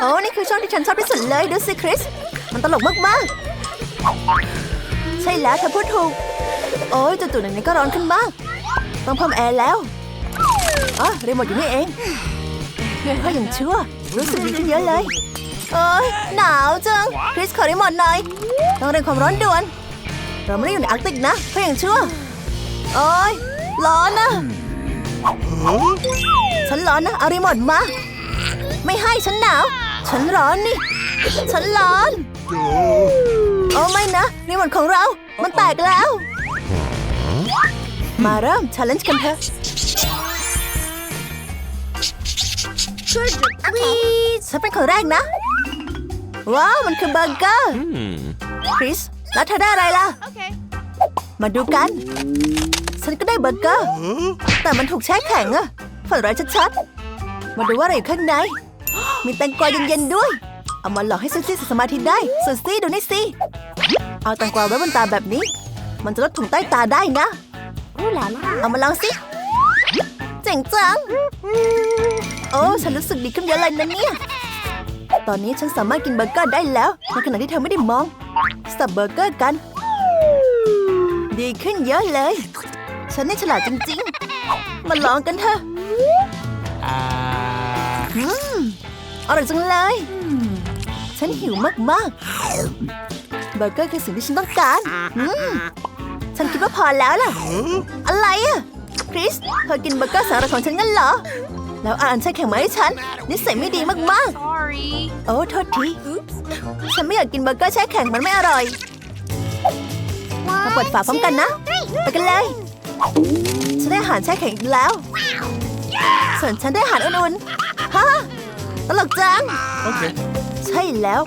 โอ้นี่คือช่องที่ฉันชอบที่สุดเลยดูสิคริส มันตลกมากๆ ใช่แล้วเธอพูดถูก โอ้ยจู่ๆหนังนี้ก็ร้อนขึ้นมากต้องเพิ่มแอร์แล้วอ๋อรีโมทอยู่นี่เองก็ยังชั่วรู้สึกดีขึ้นเยอะเลย เอ้ยหนาวจังคริสขอรีโมทหน่อยต้องเร่งความร้อนด่วน เราไม่ได้อยู่ในอาร์กติกนะก็ยังชั่วโอ้ยร้อนนะฉันร้อนนะเอารีโมทมา ไม่ให้ฉันหนาว ฉันร้อนนี่ ฉันร้อน โอ้ไม่นะรีโมทของเรา มันแตกแล้ว มาเริ่ม challenge กันเถอะ Please. ฉันเป็นคนแรกนะ ว้าว มันคือเบอร์เกอร์คริส แล้วเธอได้อะไรล่ะ Okay. มาดูกัน ฉันก็ได้เบอร์เกอร์ แต่มันถูกแช่แข็งอะฝันร้ายชัดๆ มาดูว่าอะไรอยู่ข้างใน มีแตงกวาเย็นๆด้วย เอามาหลอกให้ซูซี่สมาธิได้ซูซี่ดูนี่สิเอาแตงกวาไว้บนตาแบบนี้ มันจะลดถุงใต้ตาได้นะ Ooh la la. เอามาลองสิเจ๋งจังโอ้ฉันรู้สึกดีขึ้นเยอะเลยนะเนี่ยตอนนี้ฉันสามารถกินเบอร์เกอร์ได้แล้วในขณะที่เธอไม่ได้มองสับเบอร์เกอร์กัน ดีขึ้นเยอะเลย ฉันนี่ฉลาดจริงๆ มาลองกันเถอะ อืมอร่อยจังเลย ฉันหิวมากๆเบอร์เกอร์คือสิ่งที่ฉันต้องการอืมฉันคิดว่าพอแล้วล่ะ อะไรอะคริสเธอกินเบอร์เกอร์สาระของฉันงั้นเหรอ แล้วอ่านใช้แข่งมาให้ฉันนิสัยไม่ดีมาก Sorry. ๆโอ้โทษทีฉันไม่อยากกินเบอร์เกอร์แช่แข็งมันไม่อร่อยมาเปิดฝาพร้อมกันนะไปกันเลย ฉันได้อาหารแช่แข็งอีกแล้ว ส่วนฉันได้อาหารอุ่นๆ ฮะ ตลกจัง Okay. ใช่แล้ว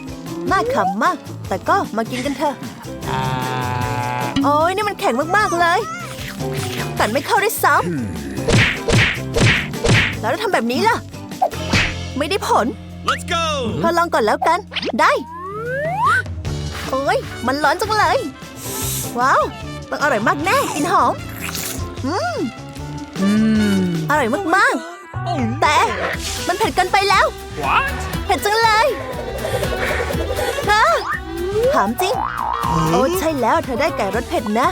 น่าขำมาก แต่ก็มากินกันเถอะ โอ้ยนี่มันแข็งมาก ๆ เลย กัดไม่เข้าได้ซ้ำแล้วเราทำแบบนี้ล่ะ ไม่ได้ผล Let's go. พอลองก่อนแล้วกัน ได้ โอ้ย มันร้อนจังเลย ว้าว ต้องอร่อยมากแน่กลินหอม อืม อร่อยมาก Oh ๆแต่ มันเผ็ดเกินไปแล้ว what? เผ็ดจังเลยฮะถามจริง โอ้ใช่แล้วเธอได้ไก่รสเผ็ดนะ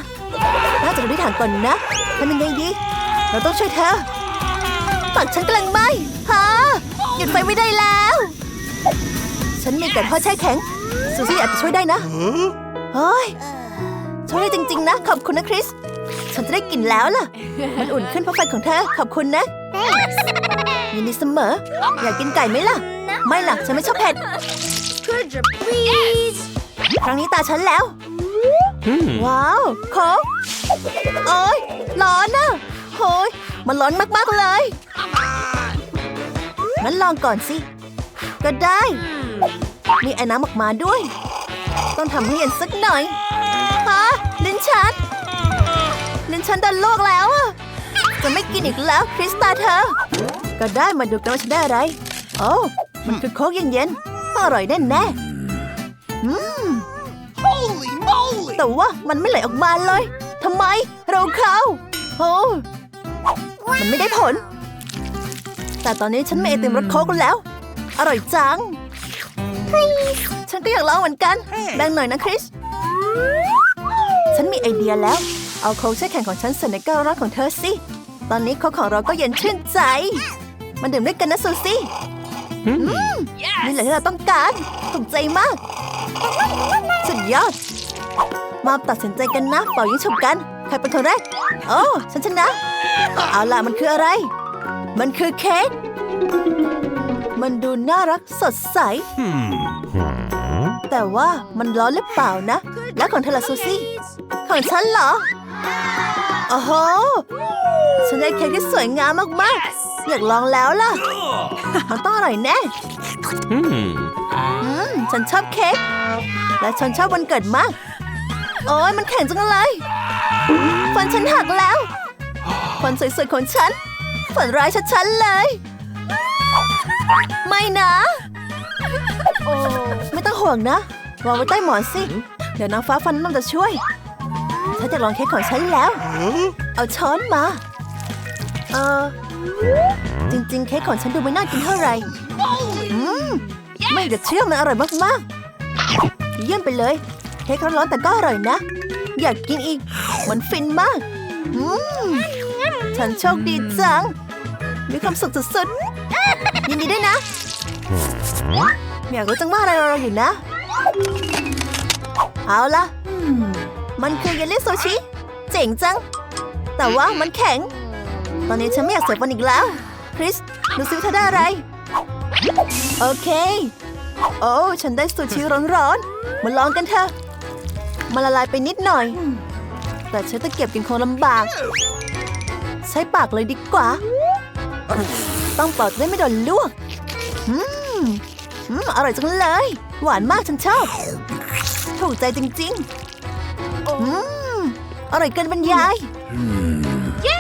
น่าจะดูที่ถังก่อนนะทำยังไงดี เราต้องช่วยเธอปักฉันกำลังไหมฮะหยุดไฟไม่ได้แล้ว ฉันมีไก่ทอดแช่แข็ง ซูซี่อาจจะช่วยได้นะเฮ้ยช่วยได้จริง ๆ นะ ขอบคุณนะคริส ฉันจะได้กินแล้วล่ะ มันอุ่นขึ้นเพราะไฟของเธอ ขอบคุณนะ ยินดีเสมอ อยากกินไก่ไหมล่ะ ไม่ล่ะ ฉันไม่ชอบเผ็ด Could you please? ครั้งนี้ตาฉันแล้ว ว้าวโคกโอ้ยร้อนนะโหยมันร้อนมากๆเลยงั้นลองก่อนสิ ก็ได้ มีไอ้น้ำออกมาด้วย ต้องทำให้เย็นสักหน่อยฮะลิ้นชันลิ้นชันโดนลวกแล้วอะ จะไม่กินอีกแล้วคริสตาเธอ ก็ได้มาดูกันว่าฉันได้อะไร โอ้มันคือโค้กเย็นๆต้องอร่อยแน่ๆอืม Holy moly! แต่ว่ามันไม่ไหลออกมาเลยทำไม เราเข้าโอ้มันไม่ได้ผล แต่ตอนนี้ฉันไม่ไอติมรสโค้กแล้ว อร่อยจัง ฉันก็อยากลองเหมือนกัน แบ่งหน่อยนะคริส ฉันมีไอเดียแล้ว เอาโค้กแช่แข็งของฉันใส่ในแก้วร้อนของเธอสิ ตอนนี้โค้กของเราก็เย็นชื่นใจ มันดื่มด้วยกันนะซูซี่นี่แหละที่เราต้องการถูกใจมาก สุดยอด มาตัดสินใจกันนะเป่ายิงฉุบกัน ใครเป็นคนแรก โอ้ฉันชนะ เอาล่ะมันคืออะไร มันคือเค้ก มันดูน่ารักสดใส แต่ว่ามันร้อนหรือเปล่านะ แล้วของเธอละซูซี่ ของฉันเหรอ โอ้โห ฉันได้เค้กที่สวยงามมากๆ อยากลองแล้วล่ะ มันต้องอร่อยแน่ อืม ฉันชอบเค้ก และฉันชอบวันเกิดมาก โอ้ยมันแข็งจังเลยฟันฉันหักแล้ว ฟันสวยๆของฉัน ฝันร้ายชัดๆเลย ไม่นะโอ้ไม่ต้องห่วงนะ วางไว้ใต้หมอนสิ เดี๋ยวนางฟ้าฟันน้ำจะช่วย ฉันจะลองเค้กของฉันแล้ว เอาช้อนมา เออ จริง ๆ เค้กของฉันดูไม่น่ากินเท่าไหร่อืมไม่จะเชื่อมันอร่อยมากๆ เยี่ยมไปเลย เค้กร้อนๆแต่ก็อร่อยนะ อยากกินอีก มันฟินมาก อืมฉันโชคดีจัง มีความสุขสุดๆ ยินดีด้วยนะ อยากรู้จังว่าอะไรรอเราอยู่นะ เอาละ มันคือเยลลี่ซูชิ เจ๋งจัง แต่ว่ามันแข็ง ตอนนี้ฉันไม่อยากเสียฟันอีกแล้ว คริส ดูซิว่าเธอได้อะไร โอเค โอ้ฉันได้ซูชิร้อนๆ มาลองกันเถอะ มันละลายไปนิดหน่อย แต่ใช้ตะเกียบกินคงลำบาก ใช้ปากเลยดีกว่า ต้องเป่าจะได้ไม่โดนลวกอืมอืมอร่อยจังเลย หวานมากฉันชอบ ถูกใจจริง ๆ อืมอร่อยเกินบรรยาย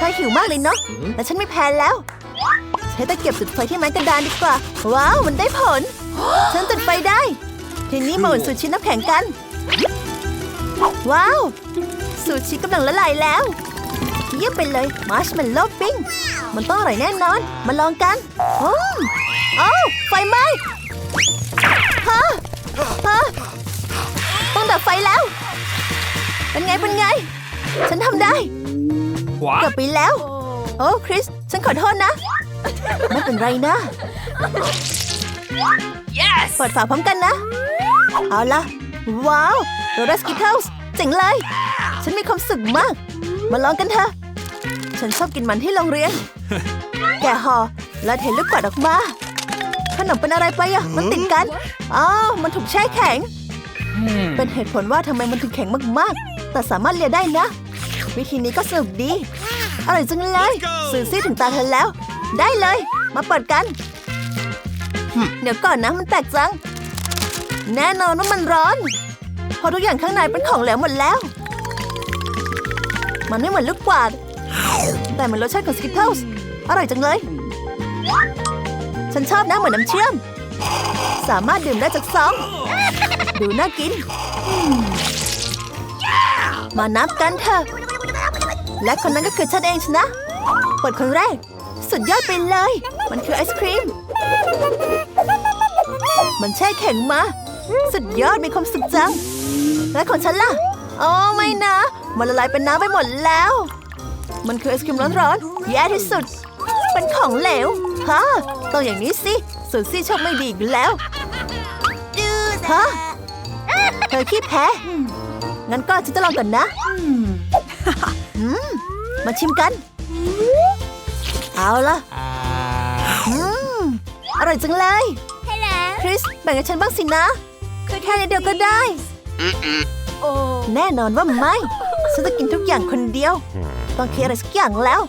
ถ้าหิวมากเลยเนาะแต่ฉันไม่แพ้แล้ว ใช้ตะเกียบจุดไฟที่ไม้กระดานดีกว่า ว้าว มันได้ผล ฉันจุดไฟได้ ทีนี้มาอุ่นซูชิน้ำแข็งกัน ว้าวซูชิกำลังละลายแล้ว เยี่ยมไปเลยมาร์ชเมลโล่ปิ้ง มันต้องอร่อยแน่นอน มาลองกันอืมเอ้าไฟไหม้ฮะฮะ เป็นไงเป็นไง ฉันทำได้ เกือบ What? ไปแล้ว โอ้ คริส ฉันขอโทษนะ ไม่เป็นไรนะ Yes! เปิดฝาพร้อมกันนะ เอาล่ะว้าวโรดัสกิทเทิลส์เจ๋งเลย ฉันมีความสุขมาก มาลองกันเถอะ ฉันชอบกินมันที่โรงเรียน แกะห่อแล้วเทลูกกวาดออกมา ขนมเป็นอะไรไปอะ มันติดกันอ้าวมันถูกแช่แข็ง เป็นเหตุผลว่าทำไมมันถึงแข็งมากๆ แต่สามารถเลียได้นะ วิธีนี้ก็สนุกดี อร่อยจังเลยสื่อซี่ถึงตาเธอแล้ว ได้เลย มาเปิดกัน เดี๋ยวก่อนนะมันแปลกจัง แน่นอนว่ามันร้อนเพราะทุกอย่างข้างในเป็นของเหลวหมดแล้ว มันไม่เหมือนลูกกวาด แต่มันรสชาติของสกิทเทิลส์อร่อยจังเลย ฉันชอบนะเหมือนน้ำเชื่อม สามารถดื่มได้จากซอง ดูน่ากิน มานับกันเถอะ และคนนั้นก็คือฉันเองชนะเปิดคนแรก สุดยอดไปเลย มันคือไอศครีม มันแช่แข็งมา สุดยอดมีความสุขจัง และของฉันล่ะอ๋อไม่นะ มันละลายเป็นน้ำไปหมดแล้ว มันคือไอศครีมร้อนๆแย่ที่สุด เป็นของเหลวฮะต้องอย่างนี้สิสุดซี่โชคไม่ดีอีกแล้วฮะ เธอขี้แพ้ งั้นก็ฉันจะลองก่อนนะอืมมาชิมกัน เอาล่ะอืมอร่อยจังเลย Hello. คริส แบ่งให้ฉันบ้างสินะแค่นิดเดียวก็ได้ Oh. แน่นอนว่าไม่ ฉันจะกินทุกอย่างคนเดียว ต้องเคลียร์อะไรสักอย่างแล้ว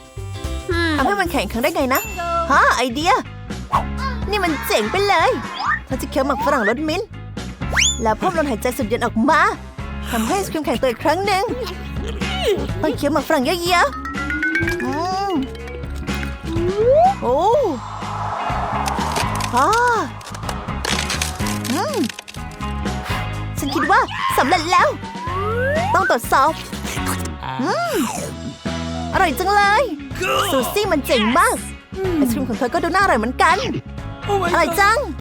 Hmm. ทำให้มันแข็งแข็งได้ไงนะ ฮะไอเดีย นี่มันเจ๋งไปเลย ฉันจะเคี้ยวหมักฝรั่งรสมิ้นท์ แล้วพ่นลมหายใจสุดเย็นออกมาทำให้ไอศครีมแข็งตัวอีกครั้งหนึ่งต้องเคี้ยวหมักฝรั่งเยอะๆอืมโอ้ฮ่าอืมฉันคิดว่าสำเร็จแล้ว ต้องตรวจสอบอืมอร่อยจังเลยซูซี่มันเจ๋งมากไอศครีมของเธอก็ดูน่าอร่อยเหมือนกัน Oh my อร่อยจัง